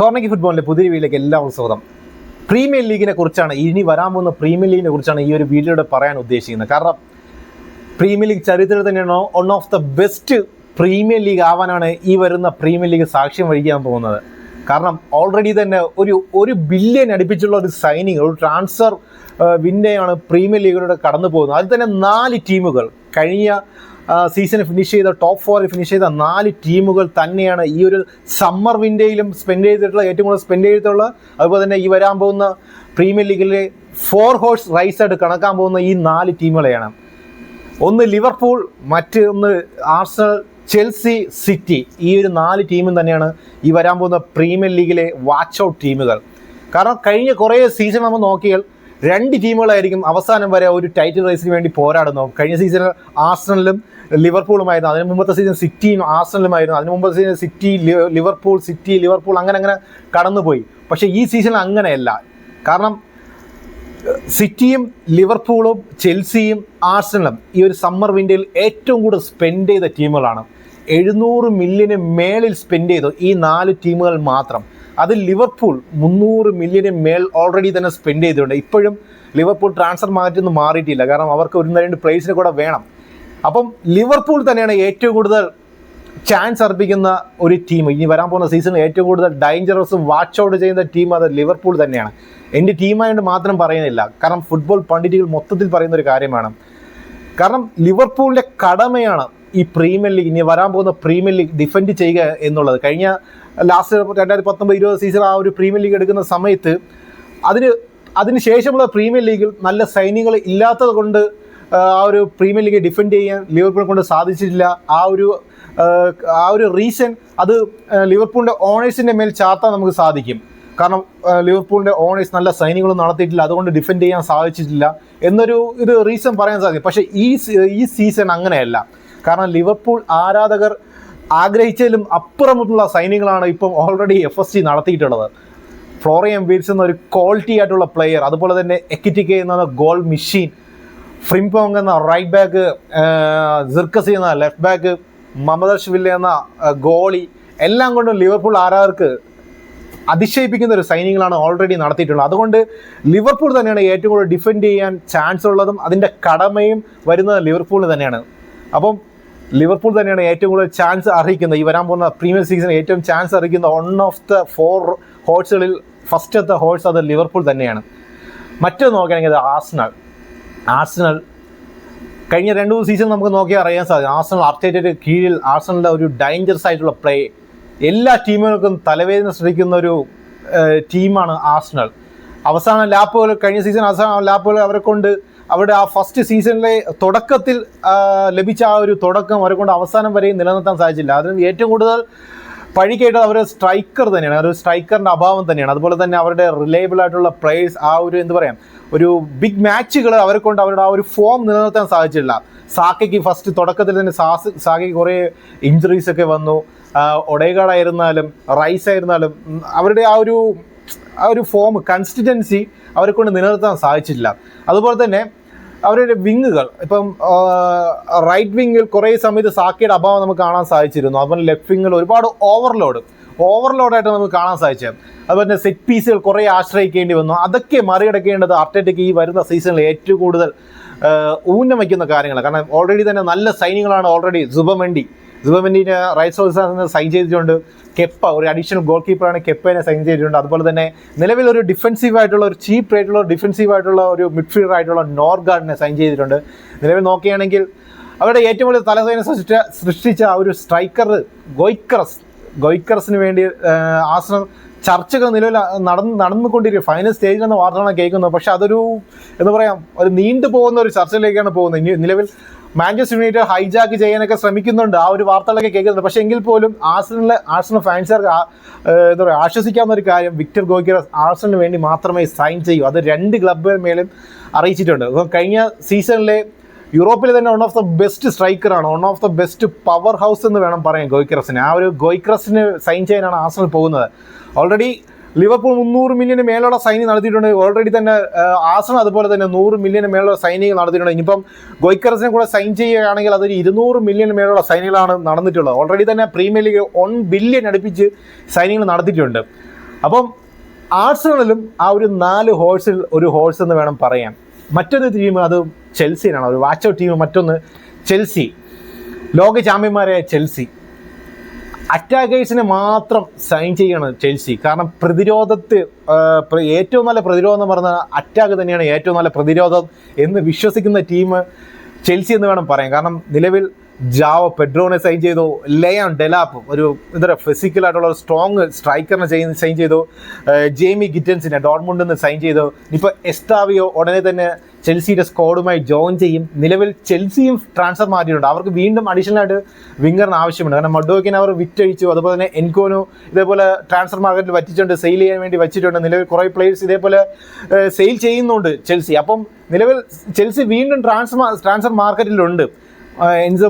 കോർണക്കി ഫുട്ബോളിന്റെ പുതിയ വീട്ടിലേക്ക് എല്ലാവർക്കും സ്വാഗതം. പ്രീമിയർ ലീഗിനെ കുറിച്ചാണ് ഇനി വരാൻ പോകുന്ന പ്രീമിയർ ലീഗിനെ കുറിച്ചാണ് ഈ ഒരു വീഡിയോയുടെ പറയാൻ ഉദ്ദേശിക്കുന്നത്. കാരണം പ്രീമിയർ ലീഗ് ചരിത്രത്തിൽ തന്നെയാണ് one of the best premier league ആവാനാണ് ഈ വരുന്ന പ്രീമിയർ ലീഗ് സാക്ഷ്യം വഹിക്കാൻ പോകുന്നത്. കാരണം ഓൾറെഡി തന്നെ ഒരു ഒരു ബില്യൺ അടുപ്പിച്ചുള്ള ഒരു സൈനിങ് ഒരു ട്രാൻസ്ഫർ വിൻഡയാണ് പ്രീമിയർ ലീഗിലൂടെ കടന്നു പോകുന്നത് അതിൽ തന്നെ നാല് ടീമുകൾ കഴിഞ്ഞ സീസൺ ഫിനിഷ് ചെയ്ത ടോപ്പ് ഫോറിൽ ഫിനിഷ് ചെയ്ത നാല് ടീമുകൾ തന്നെയാണ് ഈ ഒരു സമ്മർ വിൻഡേയിലും സ്പെൻഡ് ചെയ്തിട്ടുള്ള ഏറ്റവും കൂടുതൽ സ്പെൻഡ് ചെയ്തിട്ടുള്ള അതുപോലെ തന്നെ ഈ വരാൻ പോകുന്ന പ്രീമിയർ ലീഗിലെ ഫോർ ഹോഴ്സ് റൈസായിട്ട് കണക്കാൻ പോകുന്ന ഈ നാല് ടീമുകളെയാണ് ഒന്ന് ലിവർപൂൾ മറ്റൊന്ന് ആർസണൽ ചെൽസി സിറ്റി ഈ ഒരു നാല് ടീമും തന്നെയാണ് ഈ വരാൻ പോകുന്ന പ്രീമിയർ ലീഗിലെ വാച്ച് ഔട്ട് ടീമുകൾ കാരണം കഴിഞ്ഞ കുറേ സീസൺ നമ്മൾ നോക്കിയാൽ രണ്ട് ടീമുകളായിരിക്കും അവസാനം വരെ ഒരു ടൈറ്റിൽ റേസിന് വേണ്ടി പോരാടുന്നു കഴിഞ്ഞ സീസണിൽ ആർസണലും ലിവർപൂളുമായിരുന്നു. അതിന് മുമ്പത്തെ സീസൺ സിറ്റിയും ആർസണലുമായിരുന്നു അതിന് മുമ്പത്തെ season city Liverpool city Liverpool അങ്ങനെ അങ്ങനെ കടന്നുപോയി. പക്ഷേ ഈ സീസണിൽ അങ്ങനെയല്ല. കാരണം സിറ്റിയും ലിവർപൂളും ചെൽസിയും ആർസണലും ഈ ഒരു സമ്മർ വിൻഡോയിൽ ഏറ്റവും കൂടുതൽ സ്പെൻഡ് ചെയ്ത ടീമുകളാണ്. എഴുന്നൂറ് മില്യന് മേളിൽ സ്പെൻഡ് ചെയ്തു ഈ നാല് ടീമുകൾ മാത്രം. അത് ലിവർപൂൾ മുന്നൂറ് മില്യന് മേൽ ഓൾറെഡി തന്നെ സ്പെൻഡ് ചെയ്തിട്ടുണ്ട്. ഇപ്പോഴും ലിവർപൂൾ ട്രാൻസ്ഫർ മാറ്റൊന്നും മാറിയിട്ടില്ല. കാരണം അവർക്ക് ഒരു രണ്ട് പ്ലേസിനെ കൂടെ വേണം. അപ്പം ലിവർപൂൾ തന്നെയാണ് ഏറ്റവും കൂടുതൽ ചാൻസ് അർപ്പിക്കുന്ന ഒരു ടീം ഇനി വരാൻ പോകുന്ന സീസണിൽ ഏറ്റവും കൂടുതൽ ഡേഞ്ചറസ് വാച്ച് ഔട്ട് ചെയ്യുന്ന ടീം അത് ലിവർപൂൾ തന്നെയാണ്. എന്റെ ടീമായതുകൊണ്ട് മാത്രം പറയുന്നില്ല. കാരണം ഫുട്ബോൾ പണ്ഡിറ്റുകൾ മൊത്തത്തിൽ പറയുന്ന ഒരു കാര്യമാണ്. കാരണം ലിവർപൂളിന്റെ കടമയാണ് ഈ പ്രീമിയർ ലീഗ് ഇനി വരാൻ പോകുന്ന പ്രീമിയർ ലീഗ് ഡിഫെൻഡ് ചെയ്യുക എന്നുള്ളത്. കഴിഞ്ഞ ലാസ്റ്റ് രണ്ടായിരത്തി പത്തൊമ്പത് ഇരുപത് സീസൺ ആ ഒരു പ്രീമിയർ ലീഗ് എടുക്കുന്ന സമയത്ത് അതിന് ശേഷമുള്ള പ്രീമിയർ ലീഗിൽ നല്ല സൈനികൾ ഇല്ലാത്തത് കൊണ്ട് ആ, ഒരു പ്രീമിയർ ലീഗ് ഡിഫെൻഡ് ചെയ്യാൻ ലിവർപൂൾ കൊണ്ട് സാധിച്ചിട്ടില്ല. ആ ഒരു ആ, ഒരു റീസൺ അത് ലിവർപൂളിന്റെ ഓണേഴ്സിന്റെ മേൽ ചാർത്താൻ നമുക്ക് സാധിക്കും. കാരണം ലിവർപൂളിന്റെ ഓണേഴ്സ് നല്ല സൈനികളൊന്നും നടത്തിയിട്ടില്ല. അതുകൊണ്ട് ഡിഫെൻഡ് ചെയ്യാൻ സാധിച്ചിട്ടില്ല എന്നൊരു ഇത് റീസൺ പറയാൻ സാധിക്കും. പക്ഷേ ഈ ഈ സീസൺ അങ്ങനെയല്ല. കാരണം ലിവർപൂൾ ആരാധകർ ആഗ്രഹിച്ചതിലും അപ്പുറമുള്ള സൈനികളാണ് ഇപ്പം ഓൾറെഡി എഫ് എസ് സി നടത്തിയിട്ടുള്ളത്. ഫ്ലോറിയം വീൽസ് എന്ന ഒരു ക്വാളിറ്റി ആയിട്ടുള്ള പ്ലെയർ അതുപോലെ തന്നെ എക്കിറ്റിക്ക എന്ന ഗോൾ മെഷീൻ ഫ്രിംപോങ് എന്ന റൈറ്റ് ബാക്ക് സിർക്കസി എന്ന ലെഫ്റ്റ് ബാക്ക് മമദർഷ്വില്ല എന്ന ഗോളി എല്ലാം കൊണ്ടും ലിവർപൂൾ ആരാധകർക്ക് അതിശയിപ്പിക്കുന്ന ഒരു സൈനികളാണ് ഓൾറെഡി നടത്തിയിട്ടുള്ളത്. അതുകൊണ്ട് ലിവർപൂൾ തന്നെയാണ് ഏറ്റവും കൂടുതൽ ഡിഫെൻഡ് ചെയ്യാൻ ചാൻസ് ഉള്ളതും അതിന്റെ കടമയും വരുന്നത് ലിവർപൂളിന് തന്നെയാണ്. അപ്പം ലിവർപൂൾ തന്നെയാണ് ഏറ്റവും കൂടുതൽ ചാൻസ് അർഹിക്കുന്ന ഈ വരാൻ പോകുന്ന പ്രീമിയർ സീസൺ ഏറ്റവും ചാൻസ് അർഹിക്കുന്ന വൺ ഓഫ് ദ ഫോർ ഹോഴ്സുകളിൽ ഫസ്റ്റത്തെ ഹോഴ്സ് അത് ലിവർപൂൾ തന്നെയാണ്. മറ്റൊന്ന് നോക്കുകയാണെങ്കിൽ അത് ആസ്നൽ ആസ്നൽ കഴിഞ്ഞ രണ്ട് മൂന്ന് സീസൺ നമുക്ക് നോക്കിയാൽ അറിയാൻ സാധിക്കും. ആർസണൽ അർട്ടേറ്റയുടെ കീഴിൽ ആസ്നലിന്റെ ഒരു ഡേഞ്ചറസ് ആയിട്ടുള്ള പ്ലേ എല്ലാ ടീമുകൾക്കും തലവേദന സൃഷ്ടിക്കുന്ന ഒരു ടീമാണ് ആർസണൽ അവസാന ലാപ്പുകൾ കഴിഞ്ഞ സീസൺ അവസാന ലാപ്പുകൾ അവരെ കൊണ്ട് അവരുടെ ആ ഫസ്റ്റ് സീസണിലെ തുടക്കത്തിൽ ലഭിച്ച ആ ഒരു തുടക്കം അവരെ കൊണ്ട് അവസാനം വരെയും നിലനിർത്താൻ സാധിച്ചില്ല. അതിന് ഏറ്റവും കൂടുതൽ പഴിക്കേണ്ടത് അവരുടെ സ്ട്രൈക്കർ തന്നെയാണ്. ഒരു സ്ട്രൈക്കറിന്റെ അഭാവം തന്നെയാണ്. അതുപോലെ തന്നെ അവരുടെ റിലയബിൾ ആയിട്ടുള്ള പ്ലേയേഴ്സ് ആ ഒരു എന്ത് പറയാം ഒരു ബിഗ് മാച്ചുകൾ അവരെ കൊണ്ട് അവരുടെ ആ ഒരു ഫോം നിലനിർത്താൻ സാധിച്ചില്ല. സാക്കയ്ക്ക് ഫസ്റ്റ് തുടക്കത്തിൽ തന്നെ സാസ് സാക്കയ്ക്ക് കുറേ ഇഞ്ചുറീസ് ഒക്കെ വന്നു. ഒടേഗാഡ് ആയിരുന്നാലും റൈസ് ആയിരുന്നാലും അവരുടെ ആ ഒരു ആ ഒരു ഫോം കൺസിസ്റ്റൻസി അവരെ കൊണ്ട് നിലനിർത്താൻ സാധിച്ചില്ല. അതുപോലെ തന്നെ അവരുടെ വിങ്ങുകൾ. ഇപ്പം റൈറ്റ് വിങ്ങിൽ കുറേ സമയത്ത് സാക്കിയുടെ അഭാവം നമുക്ക് കാണാൻ സാധിച്ചിരുന്നു. അതുപോലെ ലെഫ്റ്റ് വിങ്ങിൽ ഒരുപാട് ഓവർലോഡ് ഓവർലോഡായിട്ട് നമുക്ക് കാണാൻ സാധിച്ചത്. അതുപോലെ തന്നെ സെറ്റ് പീസുകൾ കുറേ ആശ്രയിക്കേണ്ടി വന്നു. അതൊക്കെ മറികടക്കേണ്ടത് അർട്ടേറ്റയ്ക്ക് ഈ വരുന്ന സീസണിൽ ഏറ്റവും കൂടുതൽ ഊന്നം വയ്ക്കുന്ന കാര്യങ്ങൾ കാരണം ഓൾറെഡി തന്നെ നല്ല സൈനികളാണ് ഓൾറെഡി സുബമെൻഡി സുബമെൻഡിനെ റൈറ്റ് ഹോഴ്സിനെ സൈൻ ചെയ്തിട്ടുണ്ട്. കെപ്പ ഒരു അഡീഷണൽ ഗോൾ കീപ്പറാണ് കെപ്പനെ സൈൻ ചെയ്തിട്ടുണ്ട്. അതുപോലെ തന്നെ നിലവിൽ ഒരു ഡിഫൻസീവ് ആയിട്ടുള്ള ഒരു ചീപ്പ് ആയിട്ടുള്ള ഡിഫൻസീവ് ആയിട്ടുള്ള ഒരു മിഡ്ഫീൽഡർ ആയിട്ടുള്ള നോർഗാർഡിനെ സൈൻ ചെയ്തിട്ടുണ്ട്. നിലവിൽ നോക്കുകയാണെങ്കിൽ അവരുടെ ഏറ്റവും കൂടുതൽ തലസേന സൃഷ്ടിച്ച സൃഷ്ടിച്ച ആ ഒരു സ്ട്രൈക്കർ ഗോയ്ക്കറസ്. ഗോയ്ക്കറസിന് വേണ്ടി ആസനം ചർച്ചകൾ നിലവിൽ നടന്ന് നടന്നുകൊണ്ടിരിക്കും ഫൈനൽ സ്റ്റേജിൽ എന്ന വാർത്തകളാണ് കേൾക്കുന്നത്. പക്ഷെ അതൊരു എന്താ പറയാ ഒരു നീണ്ടു പോകുന്ന ഒരു ചർച്ചയിലേക്കാണ് പോകുന്നത്. ഇനി നിലവിൽ മാഞ്ചസ്റ്റർ യുണൈറ്റഡ് ഹൈജാക്ക് ചെയ്യാനൊക്കെ ശ്രമിക്കുന്നുണ്ട്. ആ ഒരു വാർത്തകളൊക്കെ കേൾക്കുന്നുണ്ട്. പക്ഷേ എങ്കിൽ പോലും ആഴ്സണലിലെ ആഴ്സണൽ ഫാൻസുകാർക്ക് എന്താ പറയുക ആശ്വസിക്കാവുന്ന ഒരു കാര്യം വിക്ടർ ഗോഗിറ ആഴ്സണലിന് വേണ്ടി മാത്രമേ സൈൻ ചെയ്യൂ. അത് രണ്ട് ക്ലബുകൾ മേലും അറിയിച്ചിട്ടുണ്ട്. അപ്പം കഴിഞ്ഞ സീസണിലെ യൂറോപ്പിൽ തന്നെ one of the best സ്ട്രൈക്കറാണ് one of the best powerhouse എന്ന് വേണം പറയാൻ ഗോയ്ക്രസിന് ആ ഒരു ഗോയ്ക്രസിന് സൈൻ ചെയ്യാനാണ് ആഴ്സണൽ പോകുന്നത്. ഓൾറെഡി ലിവർപൂൾ മുന്നൂറ് മില്യന് മേലുള്ള സൈനിങ് നടത്തിയിട്ടുണ്ട്. ഓൾറെഡി തന്നെ ആസണം അതുപോലെ തന്നെ നൂറ് മില്യന് മേലുള്ള സൈനിങ് നടത്തിയിട്ടുണ്ട്. ഇനിയിപ്പം ഗോയ്ക്കറസിനെ കൂടെ സൈൻ ചെയ്യുകയാണെങ്കിൽ അതൊരു ഇരുന്നൂറ് മില്യന് മേലുള്ള സൈനികളാണ് നടന്നിട്ടുള്ളത്. ഓൾറെഡി തന്നെ പ്രീമിയർ ലീഗ് വൺ ബില്യൺ അടുപ്പിച്ച് സൈനികൾ നടത്തിയിട്ടുണ്ട്. അപ്പം ആർസണലും ആ ഒരു നാല് ഹോഴ്സിൽ ഒരു ഹോഴ്സ് എന്ന് വേണം പറയാൻ. മറ്റൊന്ന് ടീം അത് ചെൽസിയാണ് ഒരു വാച്ച് ഔട്ട് ടീം മറ്റൊന്ന് ചെൽസി. ലോക ചാമ്പ്യന്മാരായ ചെൽസി. അറ്റാക്കേഴ്സിനെ മാത്രം സൈൻ ചെയ്യണം ചെൽസി. കാരണം പ്രതിരോധത്തിൽ ഏറ്റവും നല്ല പ്രതിരോധം എന്ന് പറഞ്ഞാൽ അറ്റാക്ക് തന്നെയാണ് ഏറ്റവും നല്ല പ്രതിരോധം എന്ന് വിശ്വസിക്കുന്ന ടീം ചെൽസി എന്ന് വേണം പറയാൻ. കാരണം നിലവിൽ ജാവ പെഡ്രോനെ സൈൻ ചെയ്തു ലയൺ ഡെലാപ്പ് ഒരു എന്താ പറയുക ഫിസിക്കലായിട്ടുള്ള ഒരു സ്ട്രോങ് സ്ട്രൈക്കറിനെ സൈൻ ചെയ്തു ജെയ്മി ഗിറ്റൻസിനെ ഡോർമുണ്ടിൽ സൈൻ ചെയ്തു. ഇപ്പോൾ എസ്റ്റാവിയോ ഉടനെ തന്നെ ചെൽസിയുടെ സ്ക്വാഡുമായി ജോയിൻ ചെയ്യും. നിലവിൽ ചെൽസിയും ട്രാൻസ്ഫർ മാറ്റിയിട്ടുണ്ട്. അവർക്ക് വീണ്ടും അഡീഷണൽ ആയിട്ട് വിംഗറിന് ആവശ്യമുണ്ട്. കാരണം മഡോക്കിനെ അവർ വിറ്റഴിച്ചു. അതുപോലെ തന്നെ എൻകോനു ഇതേപോലെ ട്രാൻസ്ഫർ മാർക്കറ്റിൽ വറ്റിച്ചിട്ടുണ്ട് സെയിൽ ചെയ്യാൻ വേണ്ടി വച്ചിട്ടുണ്ട്. നിലവിൽ കുറേ പ്ലേയേഴ്സ് ഇതേപോലെ സെയിൽ ചെയ്യുന്നുണ്ട് ചെൽസി. അപ്പം നിലവിൽ ചെൽസി വീണ്ടും ട്രാൻസ്ഫർ ട്രാൻസ്ഫർ മാർക്കറ്റിലുണ്ട് എൻസോ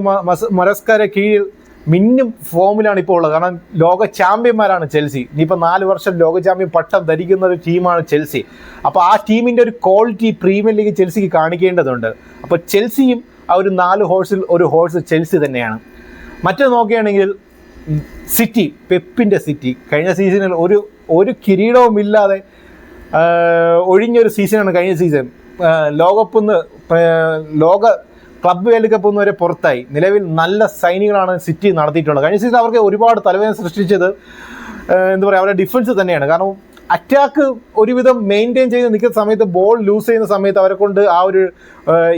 മൊറസ്കാരെ കീഴിൽ മിന്നും ഫോമിലാണ് ഇപ്പോൾ ഉള്ളത്. കാരണം ലോക ചാമ്പ്യന്മാരാണ് ചെൽസി. ഇനിയിപ്പോൾ നാല് വർഷം ലോക ചാമ്പ്യൻ പട്ടം ധരിക്കുന്ന ഒരു ടീമാണ് ചെൽസി. അപ്പോൾ ആ ടീമിന്റെ ഒരു ക്വാളിറ്റി പ്രീമിയർ ലീഗ് ചെൽസിക്ക് കാണിക്കേണ്ടതുണ്ട്. അപ്പോൾ ചെൽസിയും ആ ഒരു നാല് ഹോഴ്സിൽ ഒരു ഹോഴ്സ് ചെൽസി തന്നെയാണ്. മറ്റേ നോക്കുകയാണെങ്കിൽ സിറ്റി പെപ്പിന്റെ സിറ്റി. കഴിഞ്ഞ സീസണിൽ ഒരു ഒരു കിരീടവും ഇല്ലാതെ ഒഴിഞ്ഞൊരു സീസണാണ് കഴിഞ്ഞ സീസൺ ലോകകപ്പ് ലോക ക്ലബ് വേൾഡ് കപ്പ് ഒന്നും വരെ പുറത്തായി. നിലവിൽ നല്ല സൈനികളാണ് സിറ്റി നടത്തിയിട്ടുള്ളത്. കഴിഞ്ഞ സീസൺ അവർക്ക് ഒരുപാട് തലവേദന സൃഷ്ടിച്ചത് എന്താ പറയുക അവരുടെ ഡിഫൻസ് തന്നെയാണ്. കാരണം അറ്റാക്ക് ഒരുവിധം മെയിന്റെയിൻ ചെയ്ത് നിൽക്കുന്ന സമയത്ത് ബോൾ ലൂസ് ചെയ്യുന്ന സമയത്ത് അവരെ കൊണ്ട് ആ ഒരു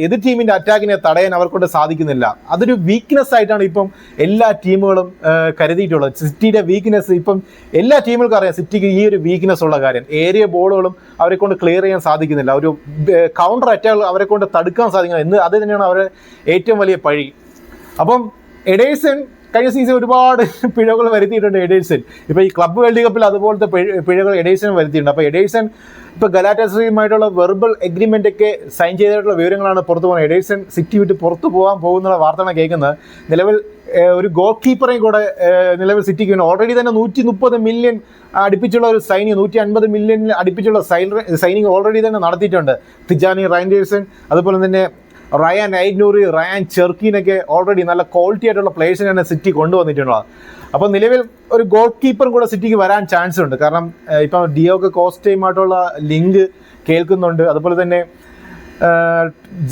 എതിർ ടീമിന്റെ അറ്റാക്കിനെ തടയാൻ അവരെ കൊണ്ട് സാധിക്കുന്നില്ല. അതൊരു വീക്ക്നെസ് ആയിട്ടാണ് ഇപ്പം എല്ലാ ടീമുകളും കരുതിയിട്ടുള്ളത്. സിറ്റിയുടെ വീക്ക്നെസ് ഇപ്പം എല്ലാ ടീമുകൾക്കും അറിയാം സിറ്റിക്ക് ഈ ഒരു വീക്ക്നെസ് ഉള്ള കാര്യം. ഏരിയ ബോളുകളും അവരെ കൊണ്ട് ക്ലിയർ ചെയ്യാൻ സാധിക്കുന്നില്ല. ഒരു കൗണ്ടർ അറ്റാക്ക് അവരെ കൊണ്ട് തടുക്കാൻ സാധിക്കുന്നില്ല. എന്ന് അത് തന്നെയാണ് അവരുടെ ഏറ്റവും വലിയ പഴി. അപ്പം എഡേഴ്സൺ കഴിഞ്ഞ സീസൺ ഒരുപാട് പിഴകൾ വരുത്തിയിട്ടുണ്ട് എഡേഴ്സൺ. ഇപ്പോൾ ഈ ക്ലബ്ബ് വേൾഡ് കപ്പിൽ അതുപോലത്തെ പിഴകൾ എഡേഴ്സൺ വരുത്തിയിട്ടുണ്ട്. അപ്പോൾ എഡേഴ്സൺ ഇപ്പോൾ ഗലാറ്റസുമായിട്ടുള്ള വെർബൽ എഗ്രിമെന്റ് ഒക്കെ സൈൻ ചെയ്തിട്ടുള്ള വിവരങ്ങളാണ് പുറത്തു പോകുന്നത്. എഡേഴ്സൺ സിറ്റി വിട്ട് പുറത്തു പോകാൻ പോകുന്നുള്ള വാർത്തയാണ് കേൾക്കുന്നത്. നിലവിൽ ഒരു ഗോൾ കീപ്പറേയും കൂടെ നിലവിൽ സിറ്റിക്ക് വേണ്ടി ഓൾറെഡി തന്നെ നൂറ്റി മുപ്പത് മില്യൺ അടുപ്പിച്ചുള്ള ഒരു സൈനിങ് നൂറ്റി അൻപത് മില്യണിൽ അടുപ്പിച്ചുള്ള സൈനിങ് ഓൾറെഡി തന്നെ നടത്തിയിട്ടുണ്ട്. തിജാനി റൈൻഡേഴ്സൺ അതുപോലെ തന്നെ റയാൻ ഐഗ്നൂറി റയാൻ ചെർക്കീനൊക്കെ ഓൾറെഡി നല്ല ക്വാളിറ്റി ആയിട്ടുള്ള പ്ലേയേഴ്സിനാണ് സിറ്റി കൊണ്ടുവന്നിട്ടുള്ളത് അപ്പോൾ നിലവിൽ ഒരു ഗോൾ കീപ്പറും കൂടെ സിറ്റിക്ക് വരാൻ ചാൻസ് ഉണ്ട്. കാരണം ഇപ്പം ഡിയോക്ക് കോസ്റ്റയുമായിട്ടുള്ള ലിങ്ക് കേൾക്കുന്നുണ്ട്. അതുപോലെ തന്നെ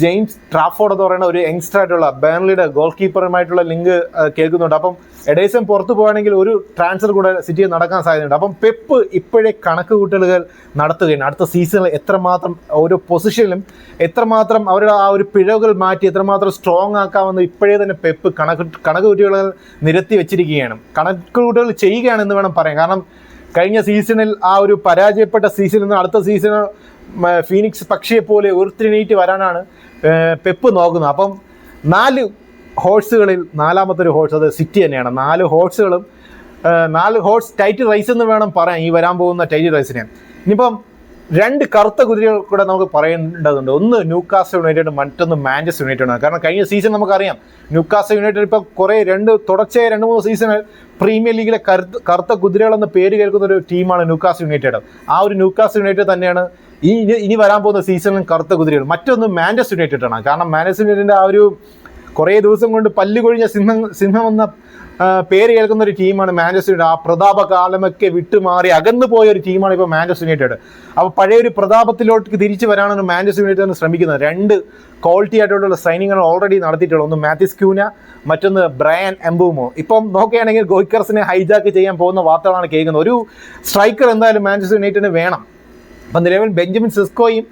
ജെയിംസ് ട്രാഫോർഡ് എന്ന് പറയുന്ന ഒരു യങ്സ്റ്റർ ആയിട്ടുള്ള ബേൺലിയുടെ ഗോൾ കീപ്പറുമായിട്ടുള്ള ലിങ്ക് കേൾക്കുന്നുണ്ട്. അപ്പം എഡേസൻ പുറത്തു പോകുകയാണെങ്കിൽ ഒരു ട്രാൻസ്ഫർ കൂടെ സിറ്റിയിൽ നടക്കാൻ സാധ്യതയുണ്ട്. അപ്പം പെപ്പ് ഇപ്പോഴേ കണക്ക് കൂട്ടലുകൾ നടത്തുകയാണ്. അടുത്ത സീസണിൽ എത്രമാത്രം ഓരോ പൊസിഷനിലും എത്രമാത്രം അവരുടെ ആ ഒരു പിഴവുകൾ മാറ്റി എത്രമാത്രം സ്ട്രോങ് ആക്കാമെന്ന് ഇപ്പോഴേ തന്നെ പെപ്പ് കണക്ക് കണക്ക് കൂട്ടികൾ നിരത്തി വെച്ചിരിക്കുകയാണ്. കണക്ക് കൂട്ടുകൾ ചെയ്യുകയാണെന്ന് വേണം പറയാം കാരണം കഴിഞ്ഞ സീസണിൽ ആ ഒരു പരാജയപ്പെട്ട സീസണിൽ നിന്ന് അടുത്ത സീസണ് ഫീനിക്സ് പക്ഷിയെ പോലെ ഉരുത്തിരിനീറ്റ് വരാനാണ് പെപ്പ് നോക്കുന്നത്. അപ്പം നാല് ഹോഴ്സുകളിൽ നാലാമത്തെ ഒരു ഹോഴ്സ് അത് സിറ്റി തന്നെയാണ്. നാല് ഹോഴ്സുകളും നാല് ഹോഴ്സ് ടൈറ്റ് റൈസ് എന്ന് വേണം പറയാം ഈ വരാൻ പോകുന്ന ടൈറ്റ് റൈസിനെ. ഇനിയിപ്പം രണ്ട് കറുത്ത കുതിരകൾ കൂടെ നമുക്ക് പറയേണ്ടതുണ്ട്. ഒന്ന് ന്യൂക്കാസ്റ്റർ യുണൈറ്റഡ് മറ്റൊന്ന് മാഞ്ചസ്റ്റർ യുണൈറ്റഡ് ആണ്. കാരണം കഴിഞ്ഞ സീസൺ നമുക്കറിയാം ന്യൂക്കാസ്റ്റർ യുണൈറ്റഡ് ഇപ്പോൾ കുറേ രണ്ട് തുടർച്ചയായ രണ്ട് മൂന്ന് സീസണിൽ പ്രീമിയർ ലീഗിലെ കറുത്ത കറുത്ത കുതിരകൾ എന്ന പേര് കേൾക്കുന്ന ഒരു ടീമാണ് ന്യൂക്കാസ്റ്റർ യുണൈറ്റഡ്. ആ ഒരു ന്യൂക്കാസ്റ്റർ യുണൈറ്റഡ് തന്നെയാണ് ഈ ഇനി- വരാൻ പോകുന്ന സീസണിലും കറുത്ത കുതിരകൾ. മറ്റൊന്ന് മാഞ്ചസ്റ്റർ യുണൈറ്റഡ് ആണ്. കാരണം മാഞ്ചസ്റ്റർ യുണൈറ്റഡിന്റെ ആ ഒരു കുറേ ദിവസം കൊണ്ട് പല്ല് കൊഴിഞ്ഞ സിംഹം സിംഹം എന്ന പേര് കേൾക്കുന്ന ഒരു ടീമാണ് മാഞ്ചസ്റ്റർ യുണൈറ്റഡ്. ആ പ്രതാപകാലമൊക്കെ വിട്ടുമാറി അകന്നു പോയ ഒരു ടീമാണ് ഇപ്പോൾ മാഞ്ചസ്റ്റർ യുണൈറ്റഡ്. അപ്പോൾ പഴയ ഒരു പ്രതാപത്തിലോട്ട് തിരിച്ചു വരാനാണ് മാഞ്ചസ്റ്റർ യുണൈറ്റഡ് ശ്രമിക്കുന്നത്. രണ്ട് ക്വാളിറ്റി ആയിട്ടുള്ള സൈനിങ്ങൾ ഓൾറെഡി നടത്തിയിട്ടുള്ളത് ഒന്ന് മാത്യുസ് ക്യൂന മറ്റൊന്ന് ബ്രയൻ എംബൂമോ. ഇപ്പം നോക്കുകയാണെങ്കിൽ ഗോയ്ക്കർസിനെ ഹൈജാക്ക് ചെയ്യാൻ പോകുന്ന വാർത്തകളാണ് കേൾക്കുന്നത്. ഒരു സ്ട്രൈക്കർ എന്തായാലും മാഞ്ചസ്റ്റർ യുണൈറ്റഡിന് വേണം. അപ്പം നിലവിൽ ബെഞ്ചമിൻ സിസ്കോയും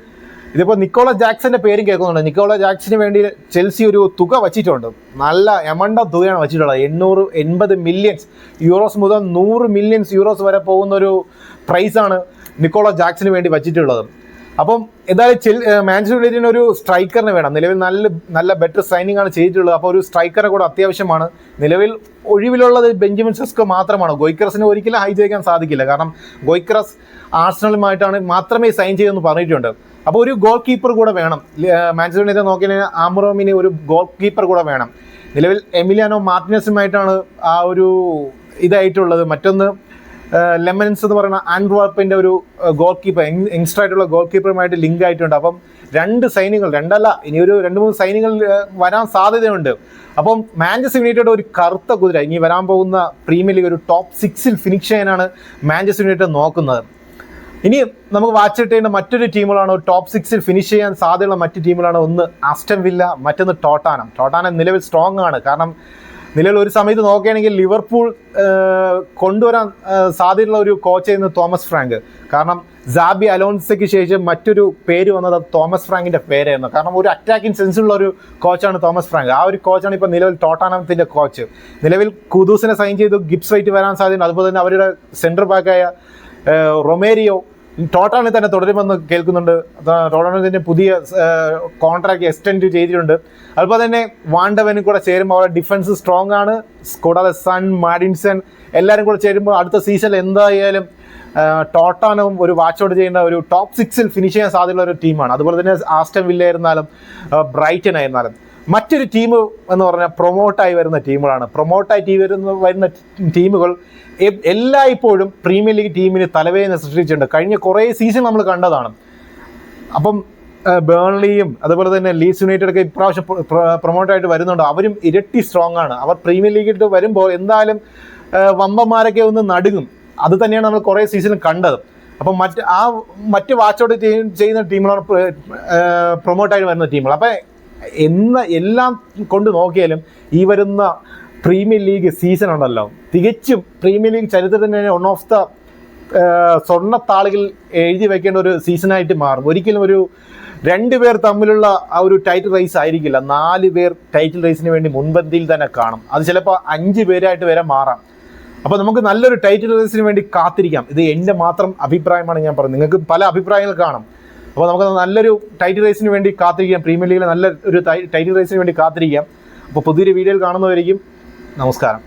ഇതിപ്പോൾ നിക്കോള ജാക്സന്റെ പേരും കേൾക്കുന്നുണ്ട്. നിക്കോള ജാക്സന് വേണ്ടി ചെൽസി ഒരു തുക വച്ചിട്ടുണ്ട്. നല്ല എമണ്ട തുകയാണ് വച്ചിട്ടുള്ളത്. എണ്ണൂറ് എൺപത് മില്യൺസ് യൂറോസ് മുതൽ നൂറ് മില്യൺസ് യൂറോസ് വരെ പോകുന്ന ഒരു പ്രൈസാണ് നിക്കോള ജാക്സന് വേണ്ടി വച്ചിട്ടുള്ളത്. അപ്പം എന്തായാലും ചെൽ മാഞ്ചസ്റ്റർ യുണൈറ്റഡിന് ഒരു സ്ട്രൈക്കറിനെ വേണം. നിലവിൽ നല്ല നല്ല ബെറ്റർ സൈനിങ് ആണ് ചെയ്തിട്ടുള്ളത്. അപ്പോൾ ഒരു സ്ട്രൈക്കറെ കൂടെ അത്യാവശ്യമാണ്. നിലവിൽ ഒഴിവിലുള്ളത് ബെഞ്ചമിൻ സെസ്കോ മാത്രമാണ്. ഗോയ്ക്രസിന് ഒരിക്കലും ഹൈജയിക്കാൻ സാധിക്കില്ല. കാരണം ഗോയ്ക്രസ് ആർസണലുമായിട്ടാണ് മാത്രമേ സൈൻ ചെയ്യുമെന്ന് പറഞ്ഞിട്ടുണ്ട്. അപ്പോൾ ഒരു ഗോൾ കീപ്പർ കൂടെ വേണം. മാഞ്ചസ്റ്റർ യുണൈറ്റഡ് നോക്കിയാൽ ആമറോമിന് ഒരു ഗോൾ കീപ്പർ കൂടെ വേണം. നിലവിൽ എമിലിയാനോ മാർട്ടിനസുമായിട്ടാണ് ആ ഒരു ഇതായിട്ടുള്ളത്. മറ്റൊന്ന് ലെമൻസ് എന്ന് പറയുന്ന ആൻഡ്രോപ്പിന്റെ ഒരു ഗോൾ കീപ്പർ യങ്സ്റ്റർ ആയിട്ടുള്ള ഗോൾ കീപ്പറുമായിട്ട് ലിങ്ക് ആയിട്ടുണ്ട്. അപ്പം രണ്ട് സൈനികൾ രണ്ടല്ല ഇനി ഒരു രണ്ട് മൂന്ന് സൈനികൾ വരാൻ സാധ്യതയുണ്ട്. അപ്പം മാഞ്ചസ്റ്റർ യുണൈറ്റഡ് ഒരു കറുത്ത കുതിര ഇനി വരാൻ പോകുന്ന പ്രീമിയർ ലീഗ് ഒരു ടോപ്പ് സിക്സിൽ ഫിനിഷ് ചെയ്യാനാണ് മാഞ്ചസ്റ്റർ യുണൈറ്റഡ് നോക്കുന്നത്. ഇനി നമുക്ക് വാച്ച് ചെയ്യേണ്ട മറ്റൊരു ടീമുകളാണ് ടോപ്പ് സിക്സിൽ ഫിനിഷ് ചെയ്യാൻ സാധ്യതയുള്ള മറ്റു ടീമുകളാണ് ഒന്ന് ആസ്റ്റം വില്ല മറ്റൊന്ന് ടോട്ടാനം ടോട്ടാനം നിലവിൽ സ്ട്രോങ് ആണ്. കാരണം നിലവിൽ ഒരു സമയത്ത് നോക്കുകയാണെങ്കിൽ ലിവർപൂൾ കൊണ്ടുവരാൻ സാധ്യതയുള്ള ഒരു കോച്ച് ആയിരുന്നു തോമസ് ഫ്രാങ്ക്. കാരണം സാബി അലോൺസയ്ക്ക് ശേഷം മറ്റൊരു പേര് വന്നത് തോമസ് ഫ്രാങ്കിന്റെ പേരായിരുന്നു. കാരണം ഒരു അറ്റാക്കിംഗ് സെൻസുള്ള ഒരു കോച്ചാണ് തോമസ് ഫ്രാങ്ക്. ആ ഒരു കോച്ചാണ് ഇപ്പോൾ നിലവിൽ ടോട്ടാനത്തിന്റെ കോച്ച് നിലവിൽ കുദൂസിനെ സൈൻ ചെയ്തു ഗിബ്സ് വൈറ്റ് വരാൻ സാധ്യതയുണ്ട്. അതുപോലെ തന്നെ അവരുടെ സെന്റർ ബാക്കായ റൊമേരിയോ ടോട്ടാണിൽ തന്നെ തുടരുമെന്ന് കേൾക്കുന്നുണ്ട്. ടോട്ടാണത്തിന്റെ പുതിയ കോൺട്രാക്ട് എക്സ്റ്റെൻഡ് ചെയ്തിട്ടുണ്ട്. അതുപോലെ തന്നെ വാണ്ടവനും കൂടെ ചേരുമ്പോൾ അവരുടെ ഡിഫൻസ് സ്ട്രോങ് ആണ്. കൂടാതെ സൺ മാഡിൻസൺ എല്ലാവരും കൂടെ ചേരുമ്പോൾ അടുത്ത സീസണിൽ എന്തായാലും ടോട്ടാനും ഒരു വാച്ച് ഔട്ട് ചെയ്യുന്ന ഒരു ടോപ്പ് സിക്സിൽ ഫിനിഷ് ചെയ്യാൻ സാധ്യതയുള്ള ഒരു ടീമാണ് അതുപോലെ തന്നെ ആസ്റ്റം വില്ല ആയിരുന്നാലും ബ്രൈറ്റൺ ആയിരുന്നാലും. മറ്റൊരു ടീം എന്ന് പറഞ്ഞാൽ പ്രൊമോട്ടായി വരുന്ന ടീമുകളാണ് പ്രൊമോട്ടായി ടീം വരുന്ന വരുന്ന ടീമുകൾ എല്ലായ്പ്പോഴും പ്രീമിയർ ലീഗ് ടീമിന് തലവേദന സൃഷ്ടിച്ചിട്ടുണ്ട്. കഴിഞ്ഞ കുറേ സീസൺ നമ്മൾ കണ്ടതാണ്. അപ്പം ബേൺലിയും അതുപോലെ തന്നെ ലീസ് യുണൈറ്റഡ് ഒക്കെ ഇപ്രാവശ്യം പ്രൊമോട്ടായിട്ട് വരുന്നുണ്ട്. അവരും ഇരട്ടി സ്ട്രോങ് ആണ്. അവർ പ്രീമിയർ ലീഗിൽ വരുമ്പോൾ എന്തായാലും വമ്പന്മാരൊക്കെ ഒന്ന് നടുങ്ങും. അത് തന്നെയാണ് നമ്മൾ കുറേ സീസൺ കണ്ടത്. അപ്പം മറ്റ് ആ മറ്റ് വാച്ചൗട്ട് ചെയ്യുന്ന ടീമുകളാണ് പ്രൊമോട്ടായിട്ട് വരുന്ന ടീമുകൾ അപ്പം എന്ന എല്ലാം കൊണ്ട് നോക്കിയാലും ഈ വരുന്ന പ്രീമിയർ ലീഗ് സീസൺ ഉണ്ടല്ലോ. തികച്ചും പ്രീമിയർ ലീഗ് ചരിത്രത്തിന് തന്നെ വൺ ഓഫ് ദ സ്വർണത്താളുകൾ എഴുതി വെക്കേണ്ട ഒരു സീസണായിട്ട് മാറും. ഒരിക്കലും ഒരു രണ്ട് പേർ തമ്മിലുള്ള ആ ഒരു ടൈറ്റിൽ റേസ് ആയിരിക്കില്ല. നാല് പേർ ടൈറ്റിൽ റേസിന് വേണ്ടി മുൻപന്തിയിൽ തന്നെ കാണും. അത് ചിലപ്പോൾ അഞ്ച് പേരായിട്ട് വരെ മാറാം. അപ്പോൾ നമുക്ക് നല്ലൊരു ടൈറ്റിൽ റേസിന് വേണ്ടി കാത്തിരിക്കാം. ഇത് എന്റെ മാത്രം അഭിപ്രായമാണ് ഞാൻ പറയുന്നത് നിങ്ങൾക്ക് പല അഭിപ്രായങ്ങൾ കാണും. അപ്പോൾ നമുക്ക് നല്ലൊരു ടൈറ്റിൽ റേസിന് വേണ്ടി കാത്തിരിക്കാം. പ്രീമിയർ ലീഗിലെ നല്ല ഒരു ടൈറ്റിൽ റേസിന് വേണ്ടി കാത്തിരിക്കാം. അപ്പോൾ പുതിയൊരു വീഡിയോയിൽ കാണുന്നവരിക്കും നമസ്കാരം.